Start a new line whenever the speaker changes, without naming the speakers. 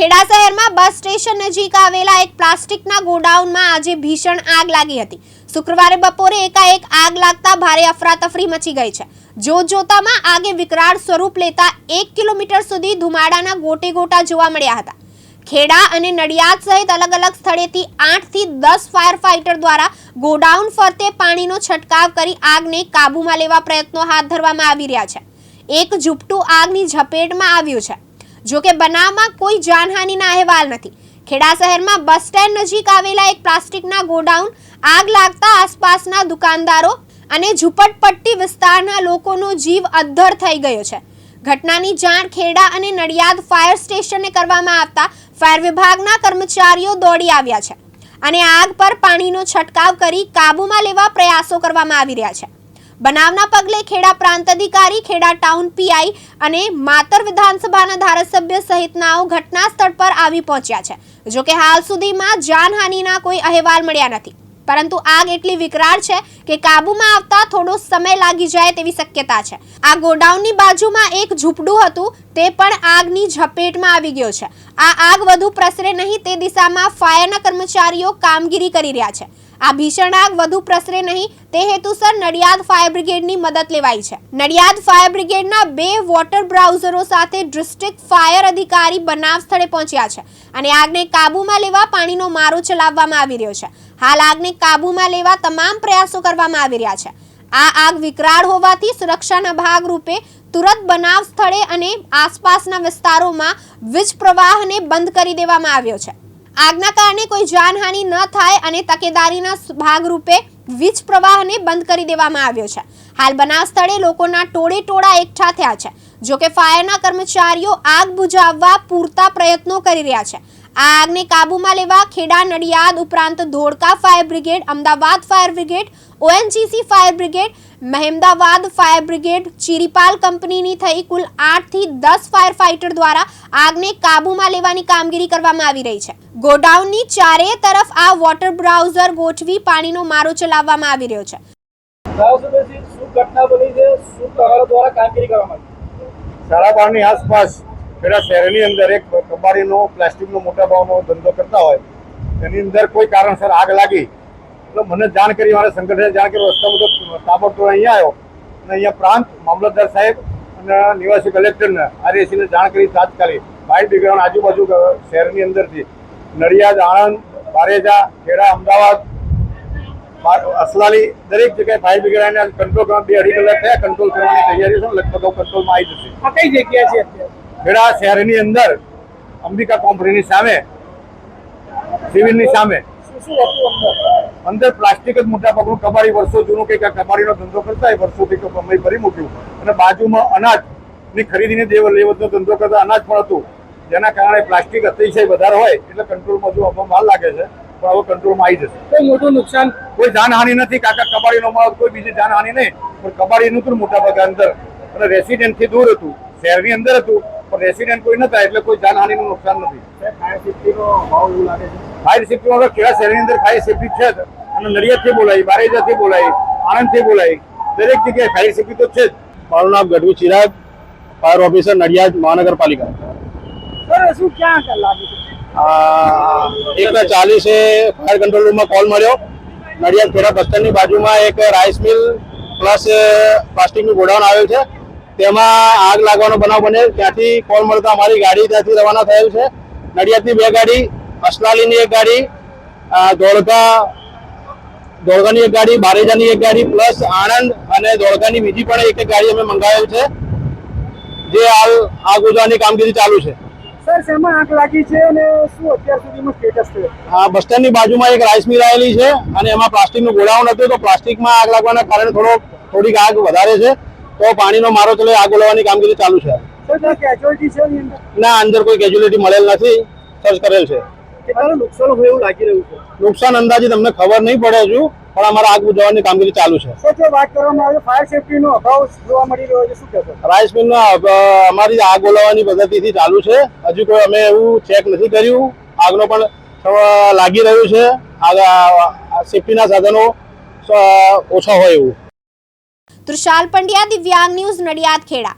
ખેડા શહેરમાં bus station નજીક આવેલા એક પ્લાસ્ટિકના ગોડાઉનમાં આજે ભીષણ આગ લાગી હતી. શુક્રવારે બપોરે એકાએક આગ લાગતા ભારે અફરાતફરી મચી ગઈ છે. જોત જોતામાં આગે વિકરાળ સ્વરૂપ લેતા એક કિલોમીટર સુધી ધુમાડાના ગોટે ગોટા જોવા મળ્યા હતા. ખેડા અને નડિયાદ સહિત અલગ અલગ સ્થળેથી આઠથી દસ ફાયર ફાઇટર દ્વારા ગોડાઉન ફરતે પાણીનો છંટકાવ કરી આગને કાબૂમાં લેવા પ્રયત્નો હાથ ધરવામાં આવી રહ્યા છે. એક ઝૂપટું આગની ઝપેટમાં આવ્યું છે. જો કે બનાવમાં કોઈ જાનહાનિના અહેવાલ નથી. ખેડા શહેરમાં બસ સ્ટેન્ડ નજીક આવેલા એક પ્લાસ્ટિકના ગોડાઉન, આગ લાગતા આસપાસના દુકાનદારો અને ઝુંપડપટ્ટી વિસ્તારના લોકોનો જીવ અદ્ધર થઈ ગયો છે. ઘટનાની જાણ ખેડા અને નડિયાદ ફાયર સ્ટેશને કરવામાં આવતા ફાયર વિભાગના કર્મચારીઓ દોડી આવ્યા છે અને આગ પર પાણીનો છંટકાવ કરી કાબૂમાં લેવા પ્રયાસો કરવામાં આવી રહ્યા છે. બનાવના પગલે ખેડા પ્રાંત અધિકારી ખેડા ટાઉન પીઆઈ અને માતર વિધાનસભાના ધારાસભ્ય સહિતનાઓ ઘટના સ્થળ પર આવી પહોંચ્યા છે. જો કે હાલ સુધીમાં જાનહાનિના કોઈ અહેવાલ મળ્યા નથી. પરંતુ આગ એટલી વિકરાળ છે કે કાબૂમાં આવતા થોડો સમય લાગી જાય તેવી શક્યતા છે. આ ગોડાઉનની બાજુમાં એક ઝૂંપડું હતું, તે પણ આગની ઝપેટમાં આવી ગયો છે. આ આગ વધુ પ્રસરે નહીં તે દિશામાં ફાયરના કર્મચારીઓ કામગીરી કરી રહ્યા છે. આ ભીષણ આગ વધુ પ્રસરે નહીં, તે હેતુસર નડિયાદ ફાયર બ્રિગેડની મદદ લેવાઈ છે. નડિયાદ ફાયર બ્રિગેડના બે વોટર બ્રાઉઝરો સાથે ડિસ્ટ્રિક્ટ ફાયર અધિકારી બનાવ સ્થળે પહોંચ્યા છે અને આગને કાબૂમાં લેવા પાણીનો મારો ચલાવવામાં આવી રહ્યો છે. હાલ આગને કાબૂમાં લેવા તમામ પ્રયાસો કરવામાં આવી રહ્યા છે. આ આગ વિકરાળ હોવાથી સુરક્ષાના ભાગરૂપે તુરંત બનાવ સ્થળે અને આસપાસના વિસ્તારોમાં વીજ પ્રવાહને બંધ કરી દેવામાં આવ્યો છે. આગના કારણે કોઈ જાનહાનિ ન થાય અને તકેદારીના ભાગરૂપે વીજ પ્રવાહને બંધ કરી દેવામાં આવ્યો છે. હાલ બનાવ સ્થળે લોકોના ટોળે ટોળા એકઠા થયા છે. જો કે ફાયરના કર્મચારીઓ આગ બુઝાવવા પૂરતા પ્રયત્નો કરી રહ્યા છે. આ આગને કાબૂમાં લેવા ખેડા નડિયાદ ઉપરાંત Dholka fire brigade, Ahmedabad fire brigade, ONGC fire brigade, Mehmedabad fire brigade, Chiripal કંપનીની થઈ કુલ આઠથી દસ ફાયર ફાઇટર દ્વારા આગને કાબૂમાં લેવાની કામગીરી કરવામાં આવી રહી છે. ગોડાઉનની ચારેય તરફ આ વોટર બ્રાઉઝર ગોઠવી પાણીનો મારો ચલાવવામાં આવી રહ્યો છે.
શું ઘટના બની છે? શું દ્વારા કામગીરી કરવામાં આવી?
સાડા આસપાસ પેલા શહેરની અંદર એક કબાડીનો, પ્લાસ્ટિકનો મોટા ભાવનો ધંધો કરતા હોય એની અંદર કોઈ કારણસર આગ લાગી. એટલે મને જાણ કરી, મારા સંગઠને જાણ કરી, રસ્તા બધો તાબડતોડ અહીંયા આવ્યો. અને અહીંયા પ્રાંત મામલતદાર સાહેબ અને નિવાસી કલેક્ટરને, આરએસીને જાણ કરી તાત્કાલિક. ફાયર બ્રિગેડ આજુબાજુ શહેરની અંદરથી નડિયાદ, આણંદ, બારેજા, ખેડા, અમદાવાદ અસલાલી દરેક જગ્યાએ ફાયર બ્રિગેડ આવીને કંટ્રોલ કરવા બે અઢી કલાક થયા કંટ્રોલ કરવાની તૈયારી છે લગભગ કંટ્રોલમાં આવી જશે.
આ કઈ જગ્યા છે
ખેડા શહેરની અંદર અંબિકા કંપનીની સામે સિવિલની સામે.
અંદર
પ્લાસ્ટિક જ મોટા ભાગનું કબાડી વર્ષો જૂનું કંઈક આ કબાડીનો ધંધો કરતા હોય વર્ષોથી અમે ભરી મૂક્યું. અને બાજુમાં અનાજની ખરીદીને દેવ લેવતનો ધંધો કરતા અનાજ પણ હતું. જેના કારણે પ્લાસ્ટિક અતિશય વધારે હોય એટલે કંટ્રોલમાં જો માલ લાગે છે. પણ કંટ્રોલમાં આવી જશે.
કોઈ મોટું નુકસાન
કોઈ જાનહાનિ નથી. કાકા કબાડીનો માલ કોઈ બીજી જાનહાનિ નહીં. પણ કબાડીનું પણ મોટા ભાગે અંદર અને રેસિડેન્ટથી દૂર હતું શહેરની અંદર હતું પણ રેસિડેન્ટ કોઈ નતા એટલે કોઈ જાનહાનિનું નુકસાન નથી.
ફાયર સેફ્ટીનો ભાવ એવું લાગે છે?
ફાયર શહેરની અંદર ફાયર સેફ્ટી છે અને નડિયાદથી બોલાવી બારેજાથી બોલાવી આણંદથી બોલાવી દરેક જગ્યાએ ફાયર સેફ્ટી તો છે જ. મારું નામ ગઢવી ચિરાગ ફાયર ઓફિસર નડિયાદ મહાનગરપાલિકા.
સર શું ક્યાં લાગે છે?
એક ચાલીસે ફાયર કંટ્રોલ રૂમમાં કોલ મળ્યો. નડિયાદ ખેડા બસ બાજુમાં એક રાઈસ મિલ પ્લસ પ્લાસ્ટિકનું ગોડાઉન આવેલ છે. તેમાં આગ લાગવાનો બનાવ બને ત્યાંથી કોલ મળતા અમારી ગાડી ત્યાંથી રવાના થયેલ છે. નડિયાદની બે ગાડી, અસલાલીની એક ગાડી ધોળકા ધોળકાની એક ગાડી, બારેજાની એક ગાડી પ્લસ આણંદ અને ધોળકાની બીજી પણ એક એક ગાડી અમે મંગાવેલ છે. જે હાલ આગ ઉજવાની કામગીરી ચાલુ છે.
સર શેમાં આંખ લાગી છે અને શું અત્યાર સુધીમાં સ્ટેટસ છે?
આ બસ સ્ટેન્ડની બાજુમાં એક રાઈસ મિલ આવેલી છે અને એમાં પ્લાસ્ટિકનું ગોડાઉન હતું તો પ્લાસ્ટિકમાં આગ લાગવાના કારણે થોડો થોડીક આગ વધારે છે. તો પાણીનો મારો ચલે આગ ઓલવવાની કામગીરી ચાલુ છે.
છે
ના અંદર કોઈ કેજ્યુલિટી મળેલ નથી. સર્ચ કરેલ છે.
નુકસાન હોય એવું લાગી રહ્યું છે?
નુકસાન અંદાજિત અમને ખબર નહીં પડે હજુ. પણ અમારા આગ બુઝાવવાની કામગીરી ચાલુ છે.
વાત કરવામાં આવે? ફાયર સેફટીનો અભાવ જોવા મળી રહ્યો છે શું કહેશો?
રાઈસ મિલમાં અમારી આગ બોલાવવાની પદ્ધતિથી ચાલુ છે. હજુ કોઈ અમે એવું ચેક નથી કર્યું. આગનો પણ લાગી રહ્યું છે. આગ સેફ્ટીના સાધનો ઓછા હોય એવું.
તૃષાલ પંડ્યા દિવ્યાંગ ન્યૂઝ નડિયાદ ખેડા.